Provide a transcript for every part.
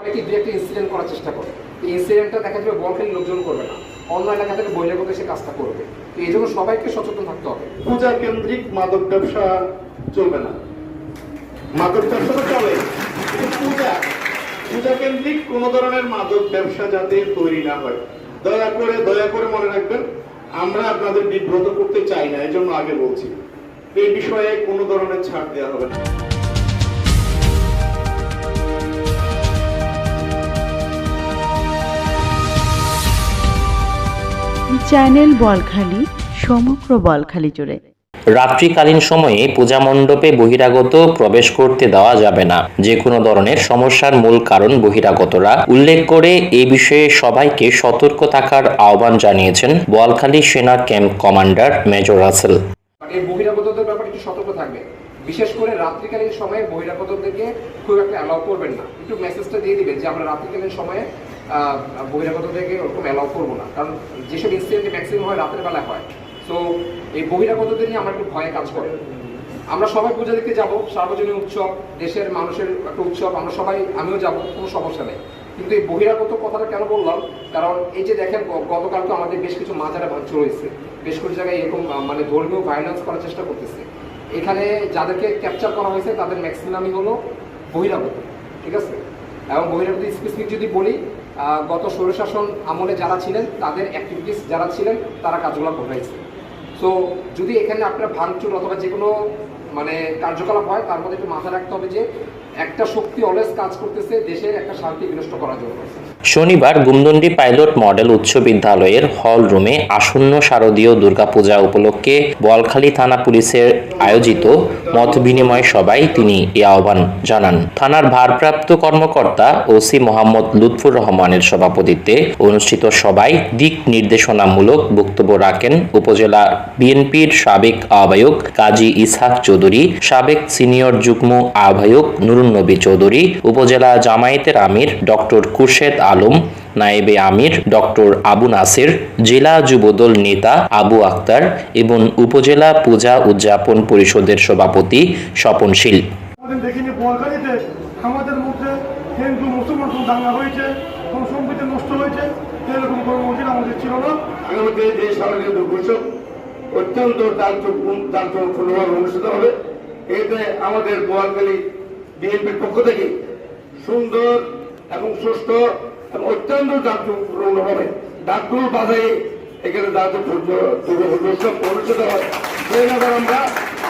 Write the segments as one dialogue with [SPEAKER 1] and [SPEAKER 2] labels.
[SPEAKER 1] অনেকে দু একটা ইনসিডেন্ট করার চেষ্টা করে। ইনসিডেন্টটা দেখা যাবে বলখালি লোকজন করবে না। অন্য এলাকা থেকে বহিরাগত সে কাজটা করবে। তো এই জন্য সবাইকে সচেতন থাকতে হবে।
[SPEAKER 2] পূজা কেন্দ্রিক মাদক ব্যবসা চলবে না। মাদক ব্যবসা তো চলে। পূজা পূজা কেন্দ্রিক কোন ধরনের মাদক ব্যবসা যাতে তৈরি না হয়। দয়া করে দয়া করে মনে রাখবেন, আমরা আপনাদের বিব্রত করতে চাই না এই জন্য আগে বলছি। এই বিষয়ে কোনো ধরনের ছাড় দেওয়া হবে না।
[SPEAKER 3] চ্যানেল বলখালি সমগ্র বলখালি জুড়ে।
[SPEAKER 4] রাত্রিকালীন সময়ে পূজা মণ্ডপে বহিরাগত প্রবেশ করতে দেওয়া যাবে না। যে কোনো ধরনের সমস্যার মূল কারণ বহিরাগতরা। উল্লেখ করে এ বিষয়ে সবাইকে সতর্ক থাকার আহ্বান জানিয়েছেন বোয়ালখালী সেনা ক্যাম্প কমান্ডার মেজর রাসেল।
[SPEAKER 1] বহিরাগতদের ব্যাপারে একটু সতর্ক থাকবে বিশেষ করে রাত্রিকালীন সময়ে বহিরাগতদেরকে খুব একটা অ্যালাউ করবেন না। একটু মেসেজটা দিয়ে দিবেন যে আমরা রাত্রিকালীন সময়ে বহিরাগতদেরকে ওরকম অ্যালাউ করব না। কারণ যেসব ইনসিডেন্ট ম্যাক্সিমাম হয়, রাতের বেলা হয়। সো এই বহিরাগতদের নিয়ে আমার একটু ভয়ে কাজ করে। আমরা সবাই পূজা দেখতে যাব, সার্বজনীন উৎসব, দেশের মানুষের একটা উৎসব, আমরা সবাই, আমিও যাব, কোনো সমস্যা নেই। কিন্তু এই বহিরাগত কথাটা কেন বললাম? কারণ এই যে দেখেন গতকাল তো আমাদের বেশ কিছু মাজারা ভাঙচুর হয়েছে। বেশ কিছু জায়গায় এরকম মানে ধর্মীয় ভায়োলেন্স করার চেষ্টা করতেছে। এখানে যাদেরকে ক্যাপচার করা হয়েছে, তাদের ম্যাক্সিমামই হলো বহিরাগত, ঠিক আছে? এবং বহিরাগত স্পেসিফিক যদি বলি গত স্বৈরশাসন আমলে যারা ছিলেন, তাদের অ্যাক্টিভিটিস যারা ছিলেন, তারা কাজগুলো করাইছে সো যদি এখানে আপনার ভাঙচুর অথবা যে কোনো মানে কার্যকলাপ হয়, তার মধ্যে একটু মাথায় রাখতে হবে যে একটা শক্তি অলওয়েজ কাজ করতেছে, দেশের একটা শান্তি বিনষ্ট করার জন্য।
[SPEAKER 4] শনিবার গুমদন্ডি পাইলট মডেল উচ্চ বিদ্যালয়ের হল রুমে আসন্ন শারদীয় দুর্গাপূজা উপলক্ষে বোয়ালখালী থানা পুলিশের আয়োজিত মত বিনিময় সভায় তিনি এ আহ্বান জানান। থানার ভারপ্রাপ্ত কর্মকর্তা ওসি মোহাম্মদ লুৎফুর রহমানের সভাপতিত্বে অনুষ্ঠিত সভায় দিক নির্দেশনামূলক বক্তব্য রাখেন উপজেলা বিএনপির সাবেক আহ্বায়ক কাজী ইসহাক চৌধুরী। সাবেক সিনিয়র যুগ্ম আহ্বায়ক নুরুন্নবী চৌধুরী উপজেলা জামায়াতের আমির ডক্টর কুরশেদ আলম নায়েবে আমির ডক্টর আবু নাসির জেলা যুবদল নেতা আবু আক্তার এবং উপজেলা পূজা উদযাপন পরিষদের সভাপতি স্বপনশীল
[SPEAKER 5] আমাদের দেখিনি বোয়ালখালীতে আমাদের মধ্যে হিন্দু মুসলমান কোনো দাঙ্গা হয়েছে কোনো সম্প্রীতি নষ্ট হয়েছে। এরকম কোনো মন্দির আমাদের ছিল না।
[SPEAKER 2] আগামীতে যে অত্যন্ত দান্তপূর্ণভাবে অনুষ্ঠিত হবে। এতে আমাদের বোয়ালখালী বিএনপির পক্ষ থেকে সুন্দর এবং সুস্থ এবং অত্যন্ত দান্তপূর্ণভাবে ডাকুল বাজারে এখানে দান্তপূর্ণোৎসব অনুষ্ঠিত হয়। সেই ব্যাপারে আমরা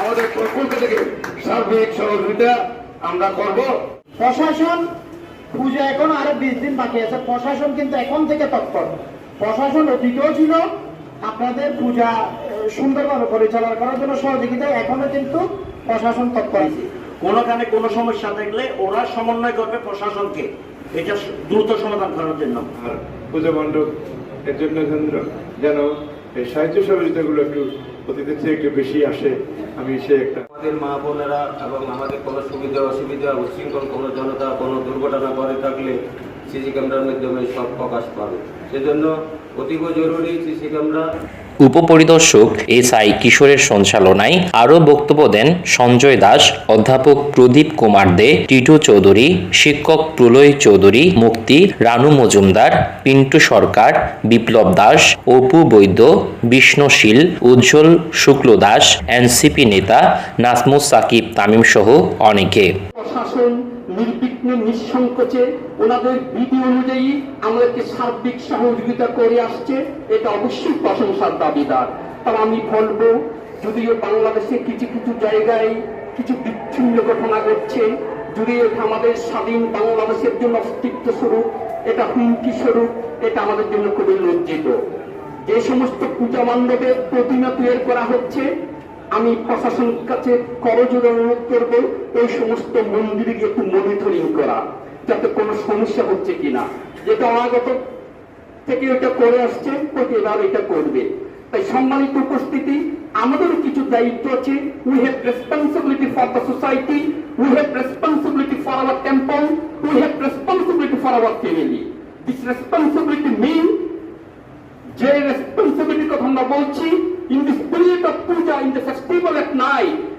[SPEAKER 2] আমাদের পক্ষ থেকে সার্বিক সহযোগিতা আমরা করব।
[SPEAKER 6] প্রশাসন পূজা এখন আরও বিশ দিন বাকি আছে। প্রশাসন কিন্তু এখন থেকে তৎপর। প্রশাসন অতীতও ছিল। আপনাদের পূজা সুন্দরভাবে পরিচালনা করার জন্য সহযোগিতা এখনও কিন্তু প্রশাসন তৎপর আছে।
[SPEAKER 7] কোনোখানে কোনো সমস্যা থাকলে ওরা সমন্বয় করবে প্রশাসনকে। এটা দ্রুত সমাধান করার জন্য।
[SPEAKER 8] পূজা মণ্ডপ এর জন্য যেন এই সাহিত্য সহযোগিতাগুলো একটু অতীতের চেয়ে একটু বেশি আসে আমি সে একটা
[SPEAKER 9] আমাদের মা বোনেরা এবং আমাদের কোনো সুবিধা অসুবিধা উচ্ছৃঙ্খল কোনো জনতা কোনো দুর্ঘটনা করে থাকলে সিসি ক্যামেরার মাধ্যমে সব প্রকাশ পাবে। সেজন্য অতীব জরুরি সিসি ক্যামেরা।
[SPEAKER 4] উপপরিদর্শক এস আই কিশোরের সঞ্চালনায় আরও বক্তব্য দেন সঞ্জয় দাস অধ্যাপক প্রদীপ কুমার দে টিটু চৌধুরী শিক্ষক প্রলয় চৌধুরী মুক্তি রানু মজুমদার পিন্টু সরকার বিপ্লব দাস অপু বৈদ্য বিষ্ণুশীল উজ্জ্বল শুক্ল দাস এনসিপি নেতা নাসমুস সাকিব তামিম সহ অনেকে।
[SPEAKER 6] প্রশাসন নির্বিঘ্নে নিঃসংকোচে ওনাদের বিধি অনুযায়ী আমাদেরকে সার্বিক সহযোগিতা করে আসছে। এটা অবশ্যই প্রশংসার দাবিদার। তবে আমি বলব, যদিও বাংলাদেশে কিছু কিছু জায়গায় কিছু বিচ্ছিন্ন ঘটনা ঘটছে যদি এটা আমাদের স্বাধীন বাংলাদেশের জন্য অস্তিত্ব স্বরূপ, এটা হুমকি স্বরূপ, এটা আমাদের জন্য খুবই লজ্জিত। যে সমস্ত পূজা মণ্ডপের প্রতিমা তৈরি করা হচ্ছে আমি প্রশাসনের কাছে করজোড়ে অনুরোধ করব, এই সমস্ত মন্দিরে গিয়ে একটু মনিটরিং করা, যাতে কোনো সমস্যা হচ্ছে কিনা। যেটা অনাগত থেকে এটা করে আসছে প্রতিবার এটা করবে। তাই সম্মানিত উপস্থিতি আমাদেরও কিছু দায়িত্ব আছে। We have responsibility for the society we have responsibility for our temple we have responsibility for our family this responsibility mean যে রেসপন্সিবিলিটি কথা আমরা বলছি in the spirit of puja, in the festival at night.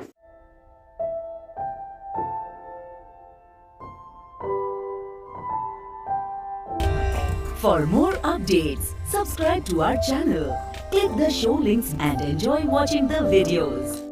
[SPEAKER 10] For more updates, subscribe to our channel, click the show links and enjoy watching the videos.